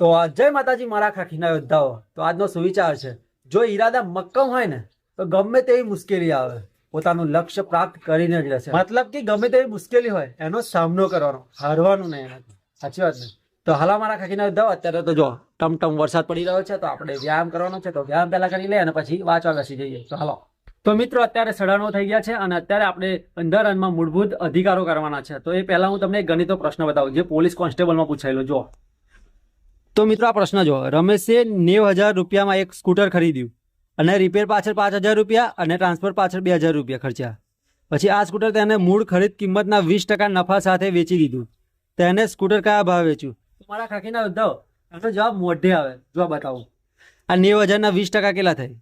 તો જય માતાજી, મારા ખાખીના યોદ્ધાઓ. તો આજનો સુવિચાર છે, જો ઈરાદા મક્કમ હોય ને, તો ગમે તેવી મુશ્કેલી આવે. પોતાનું લક્ષ્ય પ્રાપ્ત કરીને જ રહેશે. મતલબ કે ગમે તેવી મુશ્કેલી હોય, એનો સામનો કરવાનો, હારવાનું નહીં સાચી વાત ને? તો હાલા મારા ખાખીના યોદ્ધાઓ, અત્યારે તો જો ટમટમ વરસાદ પડી રહ્યો છે, તો આપણે વ્યાયામ કરવાનો છે, તો વ્યાયામ પહેલા કરી લઈએ અને પછી વાંચવા બેસી જઈએ. તો હાલો. તો મિત્રો, અત્યારે સડાનો થઈ ગયા છે અને અત્યારે આપણે બંધારણમાં મૂળભૂત અધિકારો કરવાના છે. તો એ પહેલા હું તમને ગણિતો પ્રશ્ન બતાવું, જે પોલીસ કોન્સ્ટેબલમાં પૂછાયેલો જો તો મિત્રો આ પ્રશ્ન જો રમેશે નેવ હજાર રૂપિયામાં એક સ્કૂટર ખરીદ્યું અને રિપેર પાછળ પાંચ હજાર રૂપિયા અને ટ્રાન્સફર પાછળ બે હજાર રૂપિયા ખર્ચ્યા. પછી આ સ્કૂટર તેને મૂળ ખરીદ કિંમતના વીસ ટકા નફા સાથે વેચી દીધું. તેને સ્કૂટર કયા ભાવ વેચ્યું? મારા ખાખીના યોદ્ધાઓ એનો જવાબ મોઢે આવે. જો બતાવો. આ નેવ હજારના વીસ ટકા કેટલા થાય?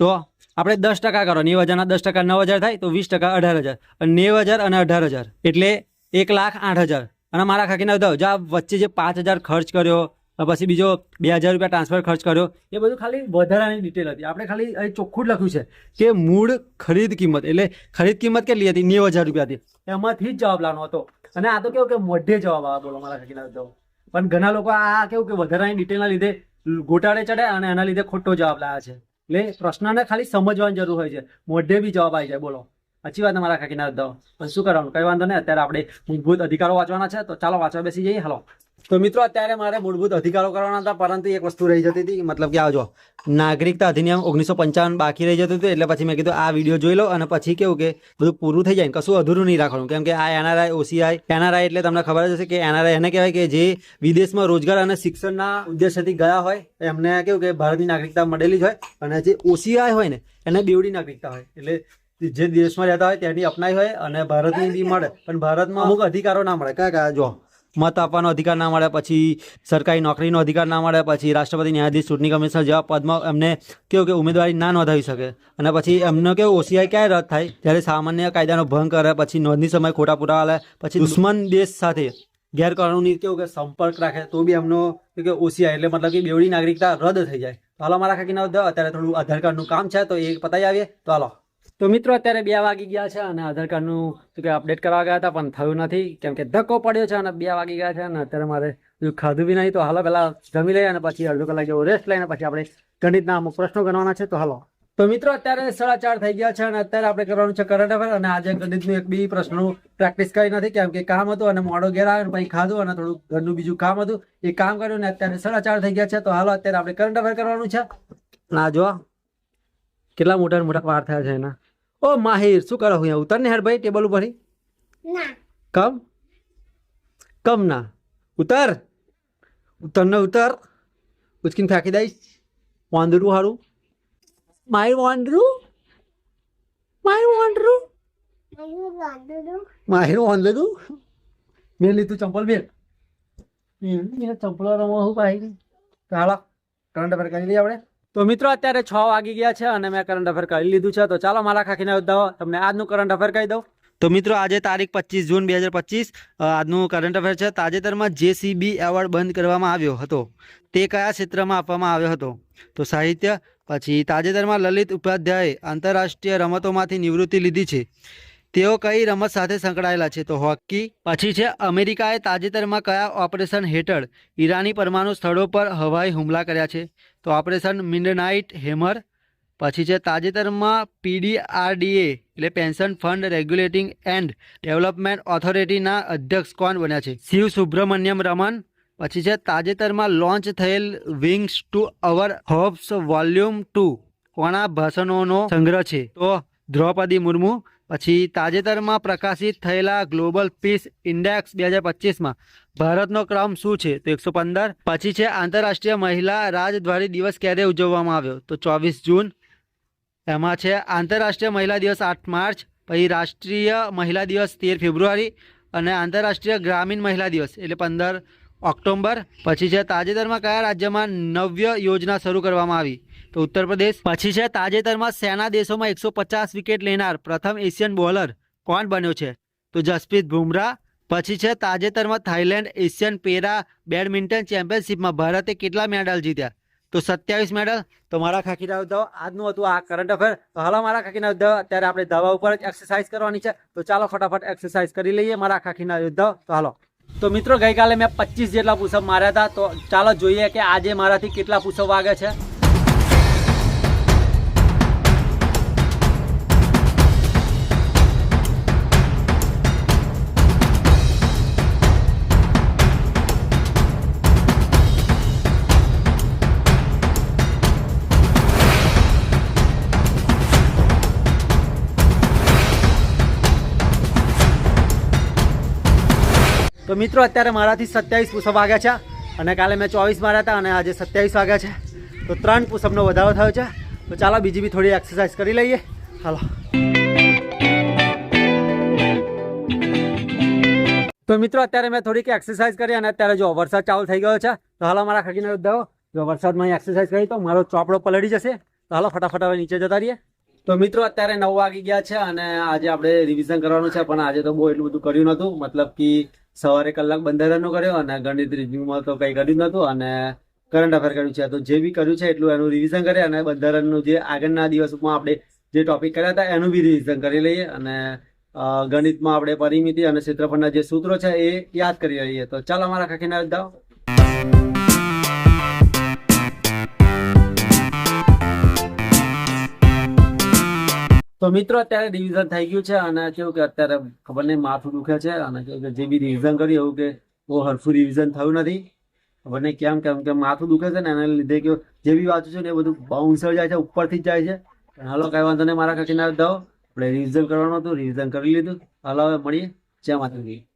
તો આપણે દસ ટકા કરો. નેવ હજારના દસ ટકા નવ હજાર થાય તો વીસ ટકા અઢાર હજાર. અને નેવ હજાર અને અઢાર હજાર. એટલે એક લાખ આઠ હજાર. અને મારા ખાખીના યોદ્ધાઓ જો આ વચ્ચે જે પાંચ હજાર ખર્ચ કર્યો પછી બીજો બે હજાર રૂપિયા ટ્રાન્સફર ખર્ચ કર્યો. એ બધું ખાલી વધારાની ડિટેલ હતી. આપણે ખાલી અહીં ચોખ્ખું જ લખ્યું છે કે મૂળ ખરીદ કિંમત, એટલે ખરીદ કિંમત કેટલી હતી? નેવ હજાર રૂપિયા હતી. એમાંથી જ જવાબ લાવવાનો હતો. અને આ તો કેવું કે મોઢે જવાબ આવે બોલો મારા ખાખીના જવાબ પણ ઘણા લોકો આ કેવું કે વધારાની ડિટેલના લીધે ગોટાળે ચડે અને એના લીધે ખોટો જવાબ લાવ્યા છે. એટલે પ્રશ્નને ખાલી સમજવાની જરૂર હોય છે. મોઢે બી જવાબ આવી જાય, બોલો. સાચી વાત મારા ખાખીના દો પણ શું કરવાનું? કઈ વાંધો નહીં. અત્યારે આપણે મૂળભૂત અધિકારો વાંચવાના છે. તો ચાલો વાંચવા બેસી જઈએ. હાલો. તો મિત્રો, અત્યારે મારે મૂળભૂત અધિકારો કરવાના હતા, પરંતુ એક વસ્તુ રહી જતી હતી. મતલબ કે આવજો નાગરિકતા અધિનિયમ ઓગણીસો પંચાવન બાકી રહી જતું હતું, એટલે પછી મેં કીધું, આ વીડિયો જોઈ લો, અને પછી કેવું કે બધું પૂરું થઈ જાય કશું અધૂરું નહીં રાખવાનું. કેમ કે આ એનઆરઆઈ, ઓસીઆઈ, એનઆરઆઈ એટલે તમને ખબર જ હશે કે એનઆરઆઈ એને કહેવાય કે જે વિદેશમાં રોજગાર અને શિક્ષણના ઉદ્દેશ્યથી ગયા હોય, એમને કેવું કે ભારતની નાગરિકતા મળેલી જ હોય, અને જે ઓસીઆઈ હોય ને, એને બેવડી નાગરિકતા હોય. એટલે જે દેશમાં રહેતા હોય, તેની અપનાવી હોય, અને ભારતની બી મળે, પણ ભારતમાં અમુક અધિકારો ના મળે. કયા કયા જો મત આપવાનો અધિકાર ના મળે પછી, સરકારી નોકરીનો અધિકાર ના મળે પછી, રાષ્ટ્રપતિ, ન્યાયાધીશ, ચૂંટણી કમિશનર જેવા પદમાં એમને કેવું કે ઉમેદવારી ના નોંધાવી શકે. અને પછી એમનો કેવું ઓસીઆઈ ક્યારે રદ થાય? જ્યારે સામાન્ય કાયદાનો ભંગ કરે, પછી નોંધણી સમય ખોટા પુરાવા લે, પછી દુશ્મન દેશ સાથે ગેરકાનૂની કેવું કે સંપર્ક રાખે, તો બી એમનો કે ઓસીઆઈ, એટલે મતલબ કે બેવડી નાગરિકતા રદ થઈ જાય. તો હાલો, મારા કાકીના અત્યારે થોડું આધાર કાર્ડનું કામ છે, તો એ પતાવી આવીએ. તો હાલો. તો મિત્રો, અત્યારે બે વાગી ગયા છે અને આધાર કાર્ડનું શું કે અપડેટ કરવા ગયા હતા, પણ થયું નથી. કેમ કે ધક્કો પડ્યો છે અને બે વાગી ગયા છે અને અત્યારે મારે ખાધું બી નહીં, તો હાલો પહેલાં જમી લઈએ અને પછી અડધો કલાક જેવો રેસ્ટ લઈને પછી આપણે ગણિતના અમુક પ્રશ્નો ગણવાના છે. તો હાલો. તો મિત્રો, અત્યારે સાડા ચાર થઈ ગયા છે અને અત્યારે આપણે કરવાનું છે કરંટ અફેર અને આજે ગણિતનું એક બી પ્રશ્નનું પ્રેક્ટિસ કરી નથી. કેમ કે કામ હતું અને મોડો ઘેર આવ્યો પછી ખાધું અને થોડું ઘરનું બીજું કામ હતું. એ કામ કર્યું ને અત્યારે સાડા ચાર થઈ ગયા છે. તો હાલો, અત્યારે આપણે કરંટ અફેર કરવાનું છે. ના જો કેટલા મોટા મોટા વાર થયા છે એના. ઓ માહિર શું કરો અહીંયા? ઉતર ને હેડ ભાઈ ટેબલ ઉપર કમ? કમ ના. ઉતર. ઉતર ને ઉતર. ઉચકીને ફેંકી દઈશ. વાંદરું હારું. માય વાંદરું? માય વાંદરું? હું વાંદરું. મેં લીધું ચંપલ બેન ચંપલો રમો હું પાહી ચાલો કરંટ પર કરી લઈએ આપણે. તો મિત્રો, અત્યારે છ વાગી ગયા છે અને મેં કરંટ અફેર કરી લીધું છે. તો ચાલો, મારા ખાખીને યોદ્ધાઓ તમને આજનું કરંટ અફેર કહી દઉં. તો મિત્રો, આજે તારીખ પચીસ જૂન બે હજાર પચીસ આજનું કરંટ અફેર છે. તાજેતરમાં જેસીબી એવોર્ડ બંધ કરવામાં આવ્યો હતો. તે કયા ક્ષેત્રમાં આપવામાં આવ્યો હતો? તો સાહિત્ય, પછી તાજેતરમાં લલિત ઉપાધ્યાયે આંતરરાષ્ટ્રીય રમતોમાંથી નિવૃત્તિ લીધી છે. તેઓ કઈ રમત સાથે સંકળાયેલા છે? તો હોકી. પછી છે, અમેરિકાએ તાજેતરમાં કયા ઓપરેશન હેઠળ ઈરાની પરમાણુ સ્થળો પર હવાઈ હુમલા કર્યા છે? તો ઓપરેશન મિડનાઇટ હેમર. પછી છે, તાજેતરમાં પીડીઆરડીએ, એટલે pension fund regulating and development ઓથોરિટીના અધ્યક્ષ કોણ બન્યા છે? શિવ સુબ્રમણ્યમ રમન પછી છે, તાજેતરમાં લોન્ચ થયેલ wings to our hopes volume two કોણા ભાષણોનો સંગ્રહ છે? તો દ્રૌપદી મુર્મુ. પછી તાજેતરમાં પ્રકાશિત થયેલા ગ્લોબલ પીસ ઇન્ડેક્સ બે હજાર પચીસમાં ભારતનો ક્રમ શું છે? તો એકસો પંદર. પછી છે આંતરરાષ્ટ્રીય મહિલા રાજદ્વારી દિવસ ક્યારે ઉજવવામાં આવ્યો? તો ચોવીસ જૂન. એમાં છે આંતરરાષ્ટ્રીય મહિલા દિવસ આઠ માર્ચ, પછી રાષ્ટ્રીય મહિલા દિવસ તેર ફેબ્રુઆરી અને આંતરરાષ્ટ્રીય ગ્રામીણ મહિલા દિવસ એટલે પંદર ઓક્ટોબર પછી છે તાજેતરમાં કયા રાજ્યમાં નવ્ય યોજના શરૂ કરવામાં આવી? તો ઉત્તર પ્રદેશ પછી છે તાજેતરમાં સેના દેશોમાં એકસો પચાસ વિકેટ લેનાર પ્રથમ એશિયન બોલર કોણ બન્યો છે? તો જસપ્રીત બુમરાહ, પછી છે તાજેતરમાં થાઇલેન્ડ એશિયન પેરા બેડમિન્ટન ચેમ્પિયનશિપમાં ભારતે કેટલા મેડલ જીત્યા? તો સત્યાવીસ મેડલ. તો મારા ખાખીના ઉદ્ધવ આજનું હતું આ કરંટ અફેર તો હાલો મારા ખાખીના ઉદ્ધવ અત્યારે આપણે દવા ઉપર જ એક્સરસાઇઝ કરવાની છે. તો ચાલો ફટાફટ એક્સરસાઇઝ કરી લઈએ મારા ખાખીના ઉદ્ધવ તો હાલો. તો મિત્રો ગઈકાલે મેં પચીસ જેટલા પુષઅપ માર્યા હતા. તો ચાલો જોઈએ કે આજે મારાથી કેટલા પુષઅપ વાગે છે. તો મિત્રો, અત્યારે મારાથી સત્યાવીસ પુષઅપ વાગ્યા છે અને કાલે મેં ચોવીસ માર્યા હતા અને આજે સત્યાવીસ વાગ્યા છે. તો ત્રણ પુષઅપનો વધારો થયો છે. તો ચાલો, બીજી બી થોડી એક્સરસાઇઝ કરી લઈએ. હાલો. તો મિત્રો, અત્યારે મેં થોડીક એક્સરસાઇઝ કરી અને અત્યારે જો વરસાદ ચાલુ થઈ ગયો છે, તો હાલો મારા ખગીને યોદ્ધાઓ જો વરસાદમાં એક્સરસાઇઝ કરી તો મારો ચોપડો પલળી જશે. તો હાલો, ફટાફટ હવે નીચે જતા રહીએ. તો મિત્રો, અત્યારે નવ વાગી ગયા છે અને આજે આપણે રિવિઝન કરવાનું છે, પણ આજે તો બહુ એટલું બધું કર્યું નહોતું. મતલબ કે સવારે કલાક બંધારણનો કર્યો અને ગણિત રિવ્યુમાં તો કંઈ કર્યું નહોતું અને કરંટ અફેર કર્યું છે. તો જે બી કર્યું છે એટલું એનું રિવિઝન કરે અને બંધારણનું જે આગળના દિવસોમાં આપણે જે ટોપિક કર્યા હતા એનું બી રિવિઝન કરી લઈએ અને ગણિતમાં આપણે પરિમિતિ અને ક્ષેત્રફળના જે સૂત્રો છે એ યાદ કરી લઈએ. તો ચાલો, અમારા ખાખીના દાવ તો મિત્રો, અત્યારે રિવિઝન થઈ ગયું છે અને કેવું કે અત્યારે ખબર નહીં, માથું દુખે છે અને કેવું કે જે બી રિવિઝન કર્યું, એવું કે બહુ હરફું રિવિઝન થયું નથી. ખબર નહીં કેમ કેમ કે માથું દુખે છે ને, એના લીધે કે જે બી વાંચું છું ને એ બધું બાઉન્સર જાય છે, ઉપરથી જ જાય છે. પણ હાલો, કઈ વાંધો નહીં, મારા કાકીના દાવ આપણે રિવિઝન કરવાનું હતું રિવિઝન કરી લીધું. હાલો, હવે મળીએ. જય માતાજી.